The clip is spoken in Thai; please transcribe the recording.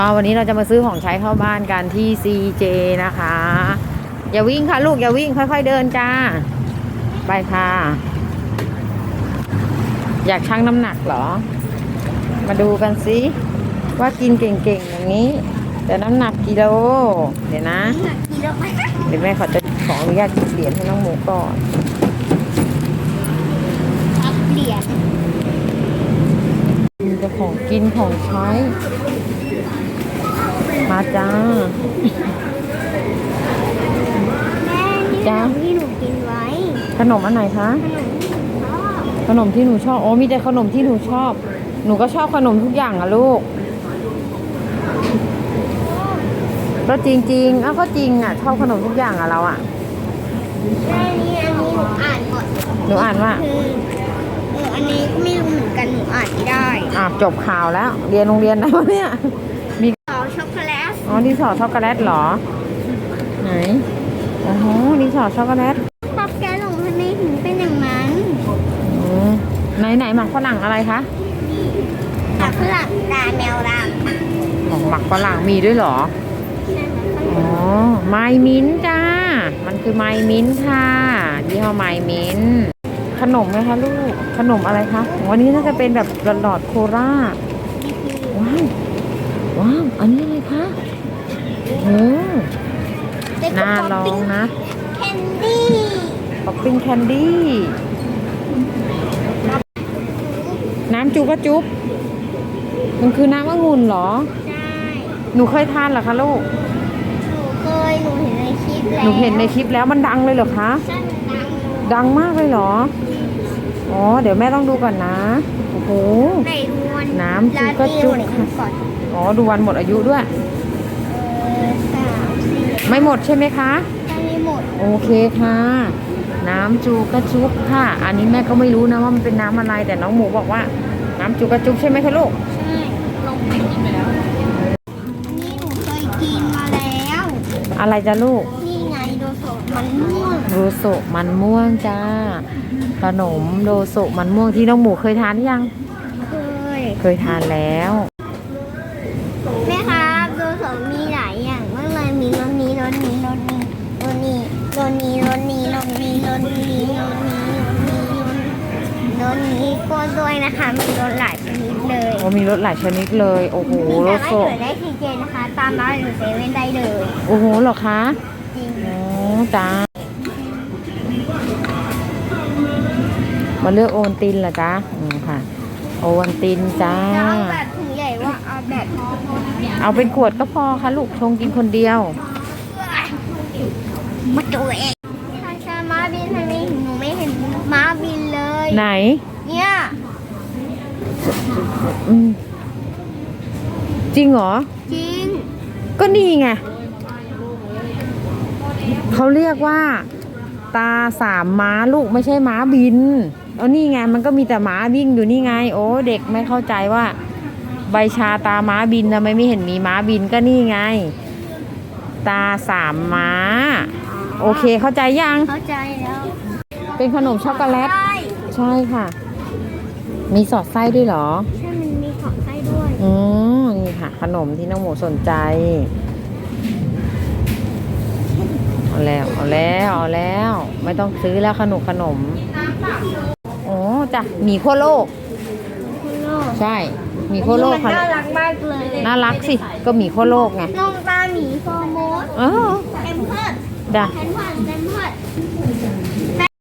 อ่าวันนี้เราจะมาซื้อของใช้เข้าบ้านกันที่ CJ นะคะ อย่าวิ่งค่ะลูกอย่าวิ่งค่อย ๆ เดินจ้า ไปค่ะ อยากชั่งน้ำหนักเหรอ มาดูกันสิว่ากินเก่งๆอย่างนี้ แต่น้ำหนักกิโล เดี๋ยวนะหนักกิโลไหมเดี๋ยวแม่ขอจะขออนุญาตจิบเหรียญให้น้องหมูก่อนอัพเหรียญมีแต่ของกินของใช้ มาจ้าแม่นี่จ๊ะที่หนูกินไว้ ขนมอันไหนคะขนมที่ชอบขนมที่หนูชอบ โอ้มีแต่ขนมที่หนูชอบ หนูก็ชอบขนมทุกอย่างอะลูก ก็จริงๆอ้าวก็จริงอะชอบขนมทุกอย่างอะเราอะแม่นี่อันนี้หนูอ่านก่อนหนูอ่านว่าคือเอออันนี้ก็ไม่รู้เหมือนกันหนูอ่านไม่ได้อะจบข่าวแล้ว เรียนโรงเรียนไหนวะเนี่ยมีต่อช็ อกโกแลตอ๋อดินสอช็อกโกแลตเหรอ ไหนโอ้โหดินสอช็อกโกแลตป๊อปแกลงทำไมถึงเป็นอย่างนั้นอืมไหนไหนหมักฝรั่งอะไรคะตักฝรั่งตาแมวดของหมักฝรั่งมีด้วยเหรอำใช่ไหมอ๋อไมมิ้นท์จ้า มันคือไมมิ้นท์ค่ะยี่ห้อไมมิ้นท์ขนมไหมคะลูก ขนมอะไรคะ วันนี้น่าจะเป็นแบบหลอดๆโคราชว้าว ว้าว อันนี้อะไรคะโอ้เป็ นน่าลองนะแคนดี้ป๊อปปิ้งแคนดี้น้ำจุกระจุบมันคือน้ำองุ่นเหรอ ใช่หนูเคยทานเหรอคะลูก หนูเคยหนูเห็นในคลิปแล้วหนูเห็นในคลิปแล้วมันดังเลยเหรอคะ ใช่มันดังดังมากเลยเหรอ อ๋อ เดี๋ยวแม่ต้องดูก่อนนะ โอ้โหในรวนน้ำจุกระจุกร้านเดียวเนี่ยก่อน อ๋อ ดูวันหมดอายุด้วยเออสามสี่ ไม่หมดใช่ไหมคะถ้าไม่หมด โอเคค่ะ น้ำจูกระจุกค่ะ อันนี้แม่ก็ไม่รู้นะว่ามันเป็นน้ำอะไร แต่น้องหมูบอกว่า น้ำจูกระจุกใช่ไหมคะลูกใช่ลงไปกินไปแล้ว อันนี้หนูเคยกินมาแล้ว อะไรจ้ะลูก นี่ไงโดโซะมันม่วงโดโซะมันม่วงจ้าขนมโดโซะมันม่วงที่น้องหมูเคยทานหรือยัง เคย เคยทานแล้ว แม่ครับโดโซะมี สนี้ก็ด้วยนะคะ มีรสหลายชนิดเลยโอ้มีรสหลายชนิดเลย โอ้โหมีโดแต่ไม่โซะเกิดได้ทีเจนะคะ ตามร้านหรือเซเว่นได้เลย โอ้โหเหรอคะจริงโอ้จ้ามาเลือกโอวัลตินเหรอจ๊ะอืมค่ะ โอวันตินจ้าจะเอาแบบถุงใหญ่ว่าเอาแบบเอาเป็นขวดก็พอค่ะลูกชงกินคนเดียว มาตัวเองทางชาม้าบินทางนี้หนูไม่เห็นม้าบินเลย ไหน เนี่ยอืมจริงเหรอ จริง ก็นี่ไงเขาเรียกว่า ตาสามม้าลูกไม่ใช่ม้าบินเอานี่ไงมันก็มีแต่ม้าวิ่งอยู่นี่ไง โอ้เด็กไม่เข้าใจว่า ใบชาตาม้าบินทำไมไม่เห็นมีม้าบินก็นี่ไง ตาสามม้า โอเคเข้าใจยัง เข้าใจแล้ว เป็นขนมช็อกโกแลต ใช่ใช่ค่ะ มีสอดไส้ด้วยเหรอ ใช่มันมีของไส้ด้วยอืมนี่ค่ะ ขนมที่น้องหมูสนใจ เอาแล้ว เอาแล้ว เอาแล้ว ไม่ต้องซื้อแล้วขนมขนมโอ้จ้ะหมีขั้วโลก คุณโลกใช่หมีขั้วโลกมันค่ะ น่ารักมากเลยน่ารักสิ ก็หมีขั้วโลกไงน้องตาหมีฟอร์โมสเออแพมเพิร์ดจ้ะ แพมเพิร์ดแพมเพิร์ด